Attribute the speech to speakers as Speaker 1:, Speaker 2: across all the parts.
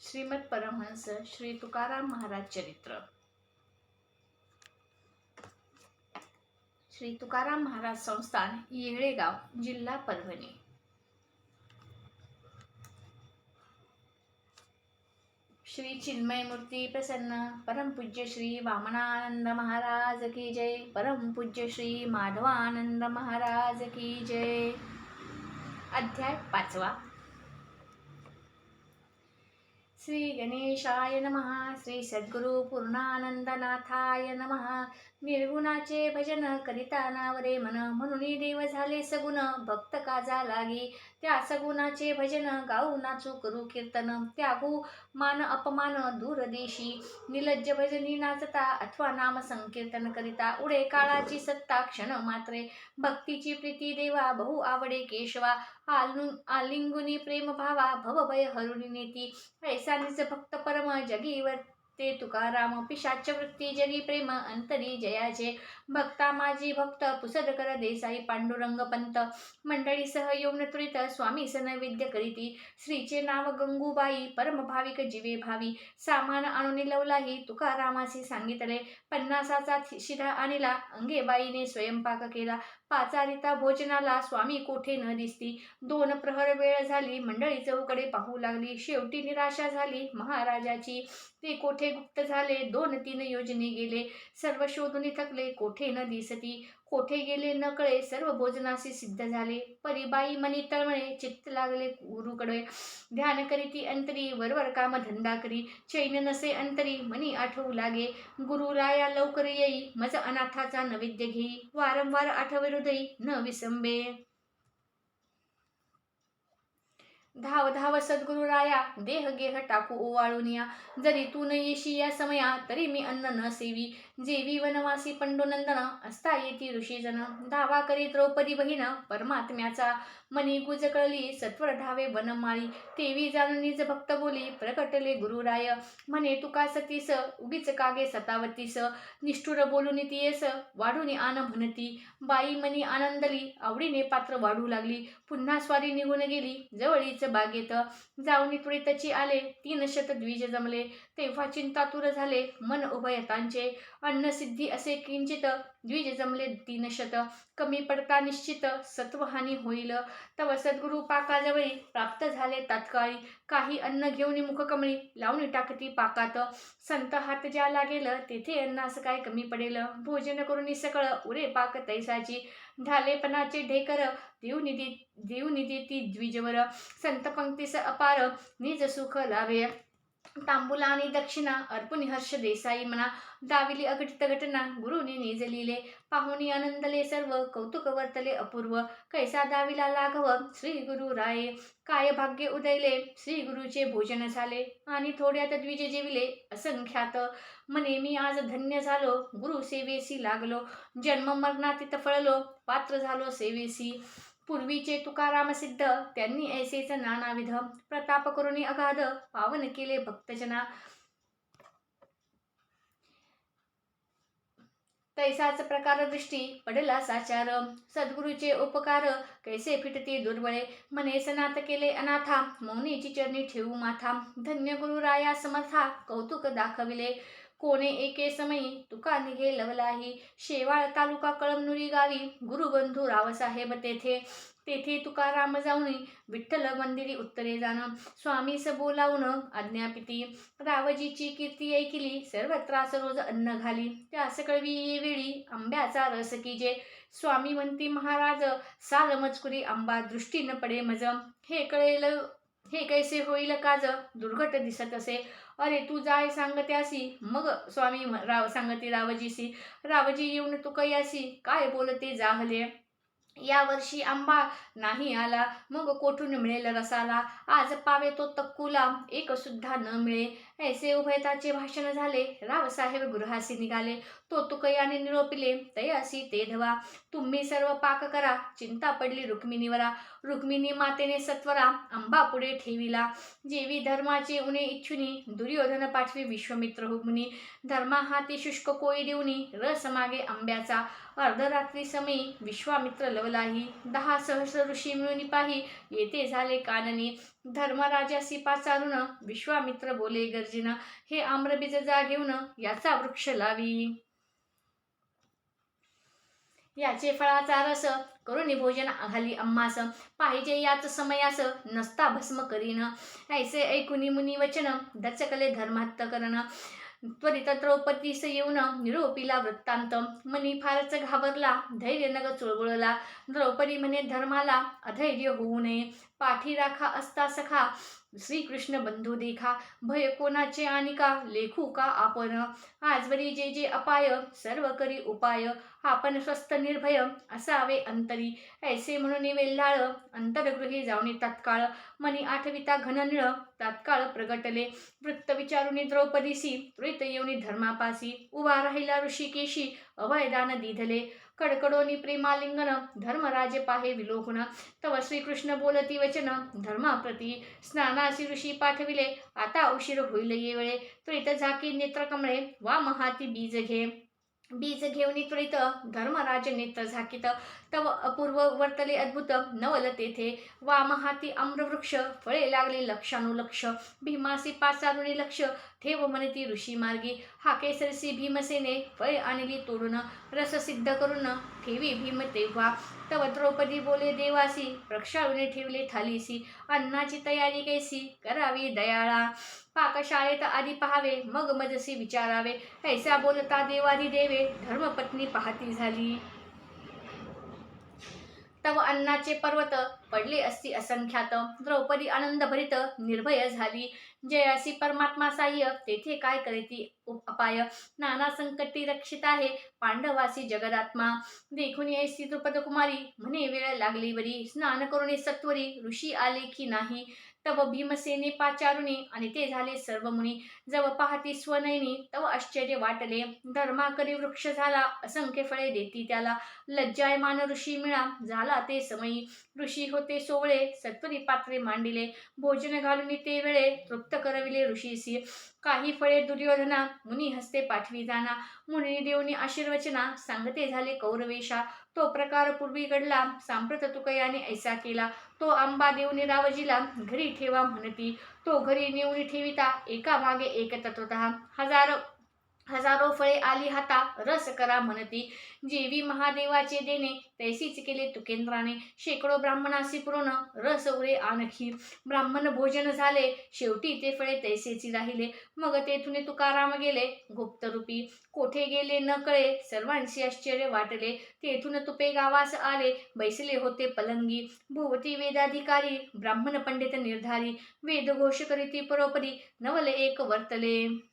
Speaker 1: श्रीमद परमहंस श्री तुकाराम महाराज चरित्र. श्री तुकाराम महाराज संस्थान येळेगाव जिल्हा परभणी. श्री चिन्मय मूर्ती प्रसन्न परमपूज्य श्री वामनानंद महाराज की जय. परमपूज्य श्री माधवानंद महाराज की जय. अध्याय पाचवा. श्री गणेशाय नमः श्री सद्गुरु पूर्णानंदनाथाय नमः. निर्गुणाचे भजन करिता नावरे मन म्हणून देव झाले सगुण भक्त काजा लागी. त्या सगुणाचे भजन गाऊ नाचू करू कीर्तन त्यागू मान अपमान दूर देशी. निलज्ज भजनी नाचता अथवा नाम संकीर्तन करिता. उडे काळाची सत्ता क्षण मात्रे. भक्तीची प्रीती देवा बहु आवडे केशवा. आलू आलिंगुनी प्रेम भावा भवभय हरुणी नेती. ऐसा निज फक्त परम जगीवर. ते तुकाराम पिशाच वृत्ती जरी प्रेम अंतरी जयाचे भक्ता माझी भक्त पुसदकर देसाई पांडुरंग पंत. मंडळी सह यौन त्वरित स्वामी नैवेद्य करीती. श्रीचे नाव गंगूबाई परमभाविक जीवे भावी. सामान आणून लवलाही तुकारामासी सांगितले. पन्नासाचा शिधा आणला अंगेबाईने स्वयंपाक केला. पाचारिता भोजनाला स्वामी कोठे न दिसती. दोन प्रहर वेळ झाली मंडळी चौकडे पाहू लागली. शेवटी निराशा झाली महाराजाची. ते कोठे गुप्त झाले? दोन तीन योजने गेले. सर्व शोधून थकले. कोठे न दिसती. कोठे गेले न कळे सर्व भोजनाशी सिद्ध झाले. परिबाई मनी तळमळे. चित्त लागले गुरुकडे ध्यान करीती अंतरी. वरवर काम धंदा करी. चैन नसे अंतरी. मनी आठवू लागे. गुरु राया लवकर येई. मज अनाथाचा नैवेद्य घेई. वारंवार आठवरुदयी न विसंबे. धाव धाव सद्गुरु राया देह गेह टाकू ओवाळूनिया जरी तू न येशी या समया तरी मी अन्न न सेवी. जेवी वनवासी पंडुनंदन असता येती ऋषीजन. धावा करी द्रौपदी बहीण परमात्म्याचा. मनी गुज कळली सत्वर धावे वनमाळी तेवी जाणून भक्त बोली प्रकटले गुरुराय. म्हणे तुका सतीस उगीच कागे सतावतीस. निष्ठुर बोलून तियेस वाढून आन म्हणती. बाई मनी आनंदली आवडीने पात्र वाढू लागली. पुन्हा स्वारी निघून गेली जवळीच बागेत. जाऊन त्वरितची आले तीन शत द्विज जमले. तेव्हा चिंतातुर झाले मन उभयतांचे. अन्नसिद्धी असे किंचित द्विज जमले तीन शत. कमी पडता निश्चित सत्वहानी होईल. तर सद्गुरु पाकाजवळी प्राप्त झाले तात्काळी. काही अन्न घेऊन मुखकमळी लावून टाकती पाकात. संत हात ज्या लागेल तेथे अन्नास काय कमी पडेल? भोजन करून सकळ उरे पाक तैसाची. ढालेपणाचे ढेकर देऊ निधी देऊ निधी ती द्विजवर. संत पंक्तीस अपार निज सुख लावे तांबुला आणि दक्षिणा अर्पुनी हर्ष देसाई म्हणा दाविली अघटित घटना गुरुने निजलिले लिहिले पाहुणी आनंदले सर्व कौतुक वर्तले अपूर्व कैसा दाविला लाघव श्री गुरु राये काय भाग्य उदयले श्री गुरुचे भोजन झाले आणि थोड्यात द्विजे जेविले असंख्यात म्हणे मी आज धन्य झालो गुरु सेवेसी लागलो जन्म मरणातीत फळलो पात्र झालो सेवेसी पूर्वीचे तुकाराम सिद्ध त्यांनी ऐसेच नानाविध प्रताप करुणी अगाध पावन केले भक्तजना. तैसाच प्रकार दृष्टी पडला साचार. सद्गुरूचे उपकार कैसे फिटते दुर्बळे? मने सनात केले अनाथा मौनीची चरणी ठेवू माथा. धन्य गुरु राया समर्था कौतुक दाखविले. कोणे एके समयी तुका निघे लवलाही. शेवाळ तालुका कळमनुरी गावी गुरुबंधू रावसाहेब तेथे. तेथे तुकाराम जाऊन विठ्ठल मंदिरी उत्तरे जाणं स्वामी सबो बोलावून आज्ञापिती. रावजीची कीर्ती ऐकिली सर्वत्रास रोज अन्न घाली. त्यास कळवी वेळी आंब्याचा रस कीजे स्वामी म्हणती महाराज साल मजकुरी आंबा दृष्टी न पडे मज. हे कळेल हे कैसे होईल काज दुर्घट दिसत असे. अरे तू जाय सांगत्यासी मग स्वामी राव सांगते रावजीसी रावजी येऊन तू कयासी काय बोलते जाहले? या वर्षी आंबा नाही आला. मग कोठून मिळेल रसाला? आज पावे तो तक्कुला. एक सुद्धा न मिळे. ऐसे उभयताचे भाषण झाले. रावसाहेब गृहासी निघाले. तो तुकयाने निरोपिले. तयासी ते धवा तुम्ही सर्व पाक करा. चिंता पडली रुक्मिणीवरा. रुक्मिणी मातेने सत्वरा अंबा पुढे ठेविला. जेवी धर्माचे उणे इच्छुनी दुर्योधन पाठवी विश्वमित्र मुनी धर्मा हाती शुष्क कोई देऊनी रस मागे आंब्याचा. अर्धरात्री समयी विश्वामित्र लवलाही. दहा सहस्र ऋषी मिळून पाही येथे झाले काननी. धर्मराजासी पाचारून विश्वामित्र बोले गर्जिन हे आम्रबीज जा घेऊन याचा वृक्ष लावी. याचे फळाचा रस करून भोजन घाली अम्मास. पाहिजे याच समयास नसता भस्म करीन. ऐसे ऐकुनी मुनी वचन दचकले धर्मात्त करण. त्वरित द्रौपदीस येऊन निरोपीला वृत्तांत. मनी फारच घाबरला धैर्य नग चुळबुळला. द्रौपदी म्हणे धर्माला अधैर्य होऊ नये. पाठी राखा असता सखा. श्रीकृष्ण बंधू देखा भय कोणाचे आणि का? लेखू का आपण? आजवरी जे जे अपाय सर्व करी उपाय. आपण स्वस्थ निर्भय असावे अंतरी. ऐसे म्हणून वेल्हाळ अंतरगृही जाऊने तत्काळ. मनी आठविता घननिळ तात्काळ प्रगटले. वृत्त विचारुनी द्रौपदीसी त्रित येऊनी धर्मापासी. उभा राहिला ऋषिकेशी अभयदान दिधले. कडकडोनी प्रेमालिंगन धर्मराजे पाहे विलोकन तव श्रीकृष्ण बोलती वचन धर्माप्रती स्नानासी ऋषी पाठविले. आता उशीर होईल ये वेळे त्वरित झाकी नेत्र कमळे. वा महाती बीज घे. बीज घेऊन त्वरित धर्मराज नेत्र झाकीत. तव अपूर्व वर्तले अद्भुत नवल तेथे. वामहाती आम्रवृक्ष फळे लागले लक्षानुलक्ष. भीमासी पाचारुणी लक्ष. ठेव म्हणती ऋषी मार्गी. हा केसरसी भीमसेने फळे आणली तोडून रस सिद्ध करून ठेवी भीम तेव्हा. तव द्रौपदी बोले देवासी प्रक्षाळूने ठेवले थालीसी. अन्नाची तयारी कैसी करावी दयाळा. पाकशाळेत आधी पहावे मग मजसी विचारावे. ऐसा बोलता देवाधी देवे धर्मपत्नी पाहती झाली. तव अन्नाचे पर्वत पडले असती असंख्यात. द्रौपदी आनंद भरित निर्भय झाली. जयासी परमात्मा साह्य तेथे काय करेती? अपाय. नाना संकटी रक्षित आहे. पांडवासी जगदात्मा. देखून येसी द्रुपद कुमारी म्हणे वेळ लागली बरी स्नान करुणे सत्वरी ऋषी आले की नाही? तव भीमसेने पाचारुणी आणि ते झाले सर्व मुनी. जव पाहती स्वनयनी तव आश्चर्य वाटले. धर्माकरी वृक्ष झाला असंख्य फळे देती त्याला. लज्जायमान ऋषी मिळा झाला ते समयी. ऋषी होते सोवळे सत्वरी पात्रे मांडिले. भोजन घालून ते वेळे तृप्त करविले ऋषीसी. काही फळे दुर्योधना मुनी हस्ते पाठवी जाना. मुनी देवनी आशीर्वचना सांगते झाले कौरवेशा. तो प्रकार पूर्वी घडला सांप्रत तुकयाने ऐसा केला. तो आंबा देऊनी रावजीला घरी ठेवा म्हणती. तो घरी नेऊनी ठेविता एका मागे एक तत्वतः. हजारो हजारो फळे आली हाता रस करा म्हणती. जेवी महादेवाचे देणे तैसीच केले तुकेंद्राने. शेकडो ब्राह्मणासी पुरवण रस उरे आणखी. ब्राह्मण भोजन झाले शेवटी ते फळे तैसेची राहिले. मग तेथून तुकाराम गेले गुप्तरूपी. कोठे गेले न कळे सर्वांशी आश्चर्य वाटले. तेथून तुपे गावास आले बैसले होते पलंगी. भोवती वेदाधिकारी ब्राह्मण पंडित निर्धारी. वेदघोष करीती परोपरी नवले एक वर्तले.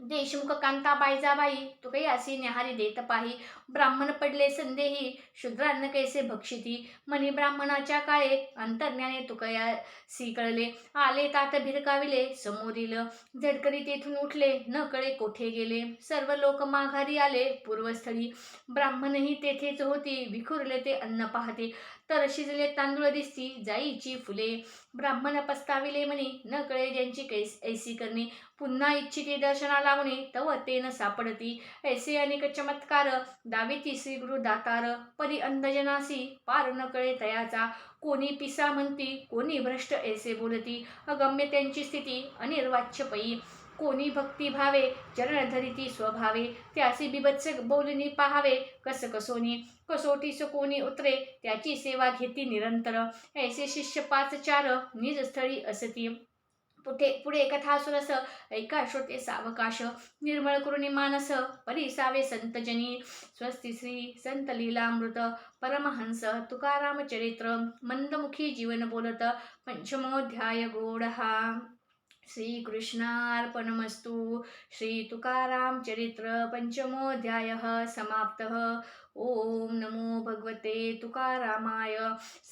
Speaker 1: देशमुख कांता बाईजाबाई तू काही असे न्याहारी देत पाही. ब्राह्मण पडले संदेही शूद्रान्न कैसे भक्षिती? मनी ब्राह्मणाच्या काळे अंतर्ज्ञाने तुकया सी कळले. आले तात भिरकाविले समोरील झडकरी तेथून उठले न कळे कोठे गेले? सर्व लोक माघारी आले पूर्वस्थळी. ब्राह्मणही तेथेच होती विखुरले ते अन्न पाहते. तर शिजले तांदूळ दिसती जाईची फुले. ब्राह्मण पस्ताविले म्हणे न कळे ज्यांची कैस ऐसी करणे. पुन्हा इच्छिते दर्शना लावणे तव ते न सापडती. ऐसे अनेक चमत्कार. दाविती श्री गुरु दातार. परी अंधजनासी पार न कळे तयाचा कोणी पिसा म्हणती कोणी भ्रष्ट ऐसे बोलती. अगम्य त्यांची स्थिती अनिर्वाच्य पै कोणी भक्ती भावे? चरण धरिती स्वभावे. त्यासी बिबत्स बोलणी पाहावे. कस कसोनी? कसोटीस कोणी उतरे? त्याची सेवा घेती निरंतर. ऐसे शिष्य पाच चार निज स्थळी असती. पुढे पुढे कथा सुरस. ऐका श्रोते सावकाश. निर्मळ कुरुणी मानस. परिसावे संतजनी स्वस्ती श्री संत लीलामृत. परमहंस तुकाराम चरित्र. मंदमुखी जीवन बोलत. पंचमोध्याय गोडहा. श्रीकृष्णार्पणमस्तु। श्री तुकाराम चरित्र पंचमोध्याय समाप्त। ओम नमो भगवते तुकारामाय।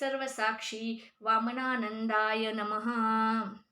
Speaker 1: सर्वसाक्षी वामनानंदाय नमः।